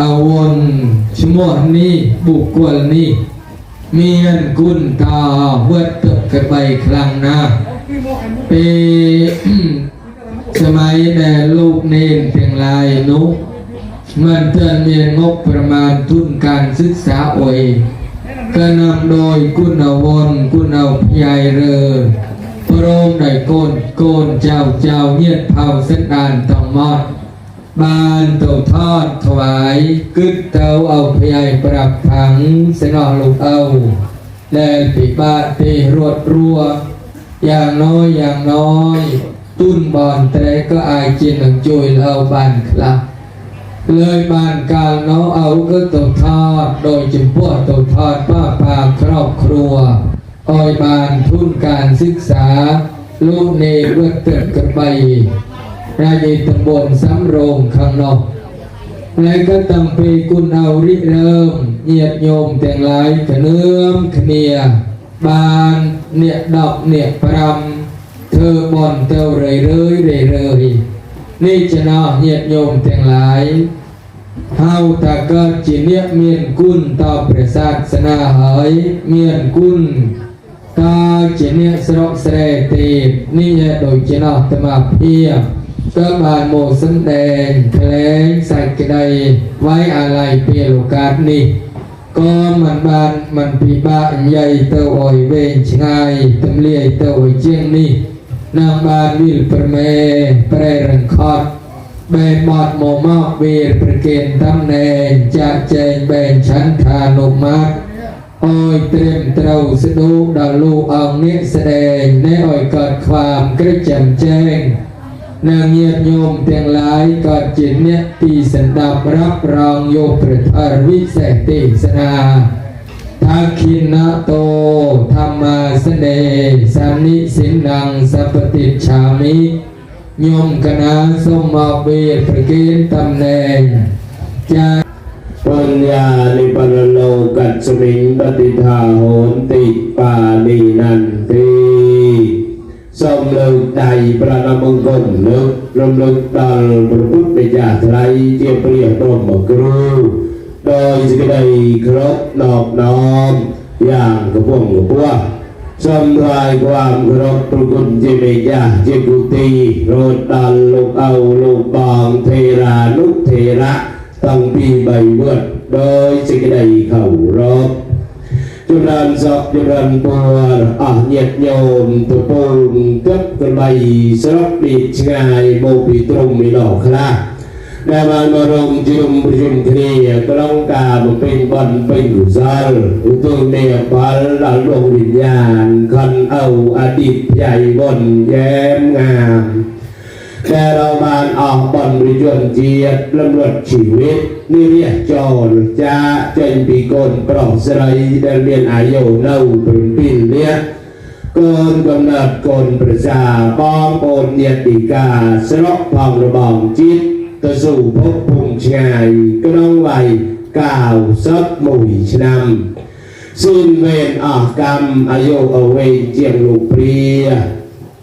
อาวนชมวดนี้บุกกวลนี้เมียนกุนตาเวิดเกิดกันไปครั้งหน้าปีสมัยแด่ลูกเนนเพียงลายนุเมื่อเตือนเมียนงบประมาณทุนการศึกษาโอยก็นำโดยกุณอวนกุณเอาพยายเรือ พระองค์ได้โกนโกนเจ้าเจ้าเยียดเผาเส้นดานตอมอด บานต่าทอดถวายกึดเต้าเอาพยายปรับผังเสนอลูกเอาแลปิบาเตรวดรัว อย่างน้อยอย่างน้อย ตุ้นบอนแต่ก็อายจินหนังจุยเอาบานคลับเลยบานกลางน้องเอาก็ต่าทอด โดยจำพวกต่าทอดป้าปาครอบครัวอ้อยบานทุนการศึกษา ลูกเนรเวทเติดกันไป นายตำบลสำโรงข้างนอก และก็ตั้งปีกุณเอาริเริ่มเหยียดโยมแต่งหลายขะเนื้อมขเนียบานเนี่ยดอกเนี่ยปรำเธอบอนเต้าเรยเรยเรยเรยนี่จะนอเหยียดโยมแต่งหลายเฮาตาเกิดจิเนียเมียนกุนต่อประศาสนาหอยเมียนกุนตาจิเนียสระเสรตีนี่แหละโดยจินอตมาเพียบ សូមបានមកសំដែងភ្លេងសេចក្តីវាយអាល័យពីលោកាតនេះក៏មិនបានមិនពិបាកញ៉ៃទៅអុយវែងឆ្ងាយទម្លាយទៅអុយជាងនេះនឹងបានវិលប្រមេប្រែរង្ខត់បែបបត់មកមកវាប្រគិនតំណែងចាក់ចែងបែងឆន្ទានុមាតអើយត្រៀមត្រូវស្ដូកដល់លោកអង្គនេះស្ដែងណែអើយកើតខ្វាមក្រឹកចាំចែង นางเงียบโยมเตียงหลายกอดจิตเนี่ยตีสันดับรับรองโยประทารวิเศษเตสนาทักขินะโตธรรมาสเดสันนิสินังสัพติจฉามิโยมคณะสมมาเวปรกณฑ์ตำแหน่งจะปัญญานิปรโลกัสมิงปฏิทาโหนติปานีนันติ สมเลิกใดประนามงคลเลิกรำลึกตลพระพุทธเจ้าไตรเจียเปรียบรมกรู โดยสิ่งใดครบนอบน้อมอย่างกระพงกระพวงสำลายความเคารพพระคุณเจเมยาเจกุตีโรดดันลูกเอาลูกบองเทรานุเทระตั้งปีใบเบิดโดยสิ่งใดเขารบ จุรันสอบจุรันปัวอะเนียดโยมตัวปูนเก็บกันใบสรบปีชงายโมปีตรงมีหลอกคลาได้มามารงจุมประชุมคณีกลองกามาเป็นบอลเป็นกุศลอุตุเนียปัลหลังดวงวิญญาณคันเอาอดีตใหญ่บนแย้มงาม ដែលរបានអស់បនរិយជនជាតិលំលត់ជីវិតនិរិះចូលចាចេញពីកូនប្រុសស្រីដែលមានអាយុនៅ7លាកូនកំណត់កូនប្រសាបងប្អូនញាតិកាស្រុកផងរបងជាតិទៅสู่ភពភូមិឆ្ងាយក្នុងវ័យ91ឆ្នាំស៊ីនវេនអស់កម្មអាយុអវេជាងលោកព្រា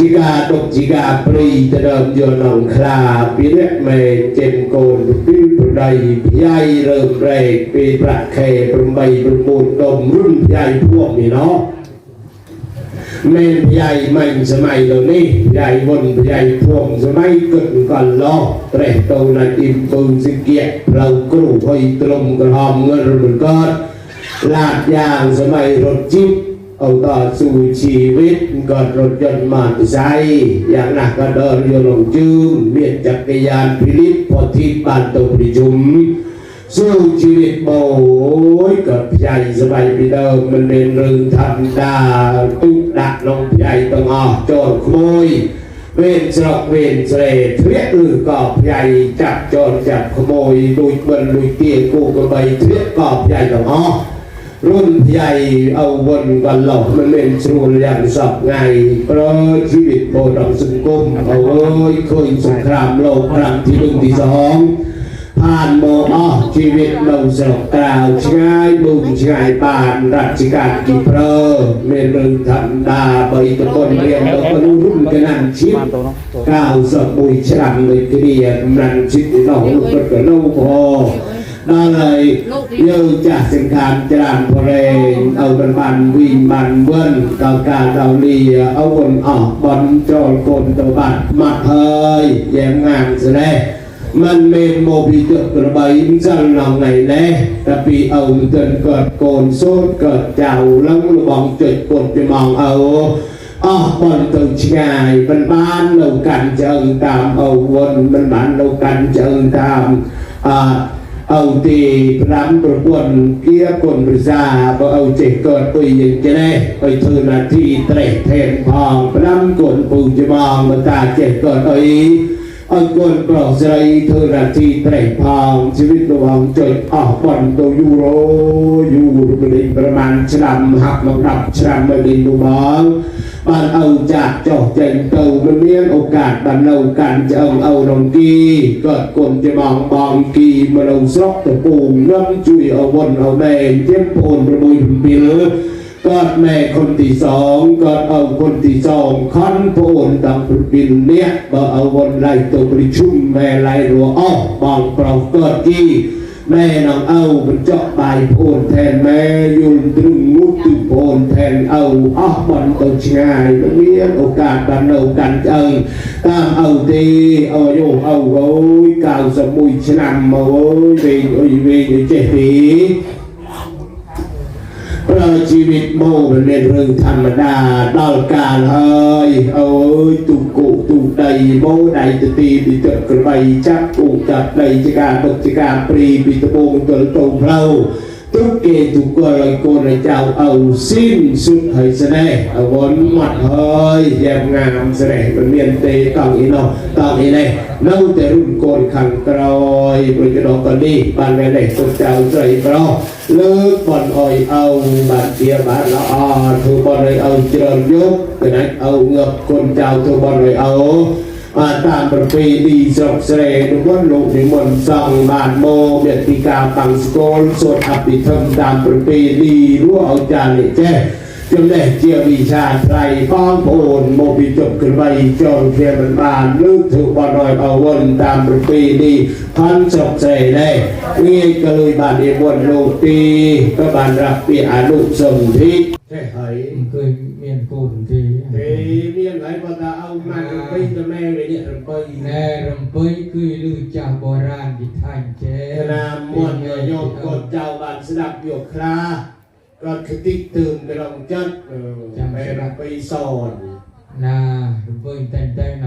จิกามเอาใหญ่จ้ากระดองสอกตะปูโอ้ยดอกปรีเป็นเรื่องธรรมดาจิกาปรีจะเดิมโยนองคลาปีเล็กเมเจมโกนปีปรใดใหญ่เริ่มแรกปีประเคปรใบปรมูลดมรุ่นใหญ่พวกนี้เนาะเมนใหญ่ใหม่สมัยเหล่านี้ใหญ่บนใหญ่พวงสมัยเกิดก่อนล้อเตะโตนาอิมปืนสิเกียเรากรูพอยตรมกระหอมเงินรุ่นกอนลาดยางสมัยรถจิ๊บ เอาต่อสู่ชีวิตก่อนรถยนต์มาใช้อย่างหนักก็เดินโยนลงจืมเมียนจักรยานพิลิปพอที่บ้านตรงประชุมสู้ชีวิตโบยกับใหญ่สบายไปเดิมมันเป็นเรื่องธรรมดาตุกดักลงใหญ่ต้องออกโจรขโมยเวนสระเวนเสรเทียหรือกอบใหญ่จับโจรจับขโมยลุยเบิ้ลลุยเตี้ยกูกระใบเทียกอบใหญ่ต้องออก รุ่นใหญ่เอาวนกันหลอกมันเป็นชวนอย่างสับไงเพราะชีวิตโบราณสังคมเอาเอ้ยเคยสงครามโลกครั้งที่หนึ่งที่สองผ่านโมอ้อชีวิตเราสกกล่าวช่ายบุญช่ายบานรัชกาลกี่เพอเมรึงทันดาใบตะกนเรียนเราก็รู้รุ่นกันนั่นชิดก้าวสมุยฉลำเลยเกลียดรันชิดน้องลูกก็เล่าพอ นั่นเลยเยอะจากสินคามจรานพอเรงเอาบันบันวินบันเบิ้ลต่อการเอาเลียเอาวนออกบอลจอลคนตัวบัดมาเฮยแย่งงานแสดงมันเมนโมบิเตกระบายจังนองไงแน่แต่ปีเอาเตือนเกิดโกนโซดเกิดเจ้าลังระบองจุดกดจะมองเอาอ๋อบนตึกชายมันบ้านเรากันเจิงตามเอาวนมันบ้านเรากันเจิงตามอ่า เอาตีพรำประกวนเกียร์คนประสาบ่เอาเจ็กเกิดปุยยังจะได้ไปเธอนาทีเตะเทนพองพรำกวนปูจะมองมาตาเจ็กเกิดเอ้ยอันกวนปลอกใส่เธอนาทีเตะพองชีวิตระวังจดออกบอลตัวยูโรยูโรเป็นประมาณฉลามหักมาดับฉลามมาดินดูบอล บานเอาจากจอกเจงเติมันเลี้ยงโอกาสบ้านเรากันจะเอาเอาดองกีเกิดคนจะมองบองกีมาเราซอกต่ปูงน้ำจุยเอาวนเอาแดงเทียมโพนประมุยปิลกอดแม่คนที่สองกอดเอาคนที่สองคันโพนตังปิลเนี่ยบ่เอาวนไล่ตัวประชุมแม่ไล่รัวอ้อบองเปล่าเกิดกีแม่น้องเอามันเจาะปลายโพนแทนแม่ยุนตรึงมุดตึง โพนแทนเอาอ้อบอลตกง่ายมันมียโอกาสบันเอากันเอิงตามเอาตีเอาโยเอาโอ้ยกาวสมุยชนำมาโอ้ยเวงโอ้ยเวงเจ็บปีเราะชีวิตโมมันเป็นเรื่องธรรมดาดอลการเฮ้ยเอ้ยตุกุตุใดโมใดจะตีปิเจกระใบจักกุจับใดจะการตกจะการปรีปิตะโปงตัวโตเพลา ทุกเกตุกกลอยโกนเจ้าเอาสิ้นสุดให้แสดงเอาวนหมัดเฮยแยมงามแสดงมันเมียนเตต้องอีนอต้องอีเลยเน่าแต่รุ่นโกนขังกรอยปริกระดอกกันนี่บ้านแม่เด็กตัวเจ้าใจเพราเลิกบอลอ่อยเอาบาดเจียบาดละอ่อนถูกบอลเลยเอาเจริญยุกแต่นั้นเอาเงือกคนเจ้าถูกบอลเลยเอา มาตามประเพณีสกเสรทุกวันลงในมนต์ซองบานโมเบียติกาปังสโกลสวดอภิธรรมตามประเพณีรู้เอาจานเลยแจ้จนแรกเจียวิชาไตรฟ้องโพนโมบิจบขึ้นไปจนเทียมันบานลึกถูกบอลอยเอาวนตามประเพณีพันสกเสรได้นี่ก็เลยบานเอวนโลปีก็บานรับปีอนุสมทิใช่ไหมเคยเมียนโกนทีเมียนไหนพอตาเอามาไปตัวแม่เลยเนี่ ยไปแน่รำเปยคือลือจาโบราณที่ท่านเจธนามมวนโยกกดเจ้าบานสดับโยกคราก็คติกตื่นไปลองจัดเออแม่รับไปสอนน่ารำเปยแต่งแต่ง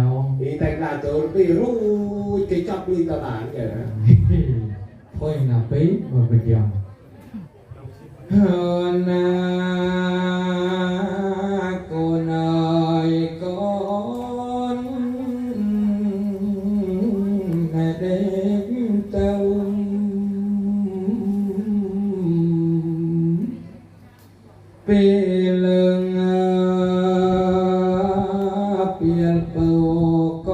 โก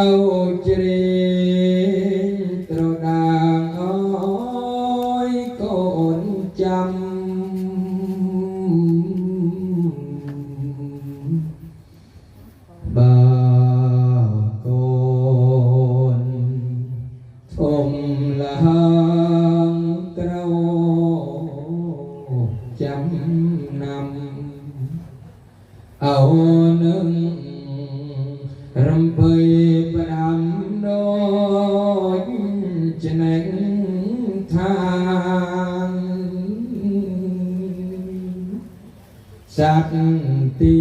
អោជ្រេត្រដាងអើយកូនចាំបាកូនធំលាងក្រោចាំណាំអោនឹងរំភៃ สัตตี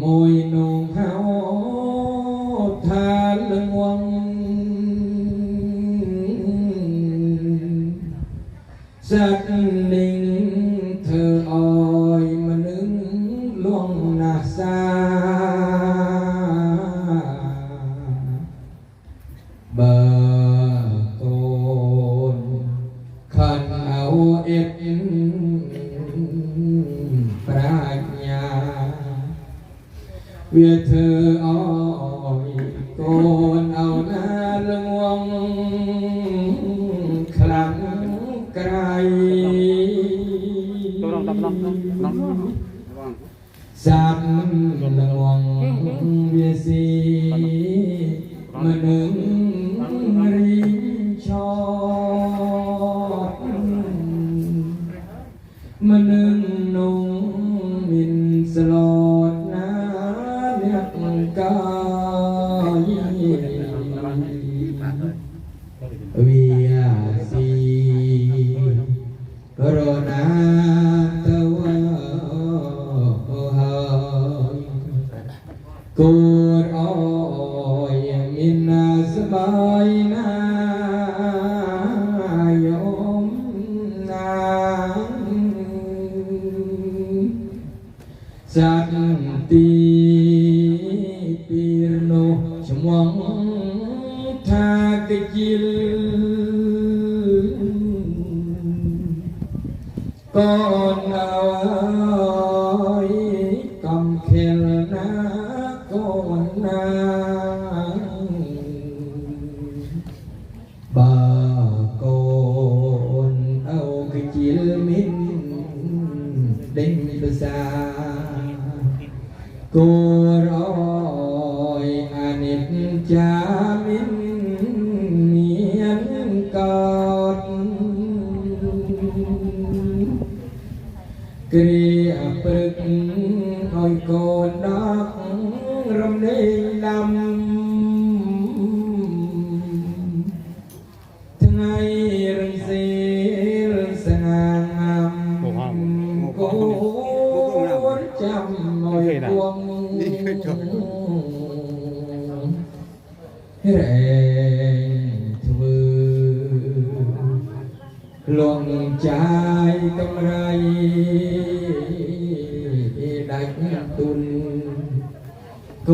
มวยนงเฮ เวียเธออ้อยโกนเอา สบายนายมนางสัตติปีรโนชมวังทากจิลก่อนเอาไว้กำเคล กรีอปรึกหอยกอดอกรำเนยลำทั้งไงรังสีรังสง่างามโกนจำมอยพวงเร่ หลงใจกำไรดักตุนโก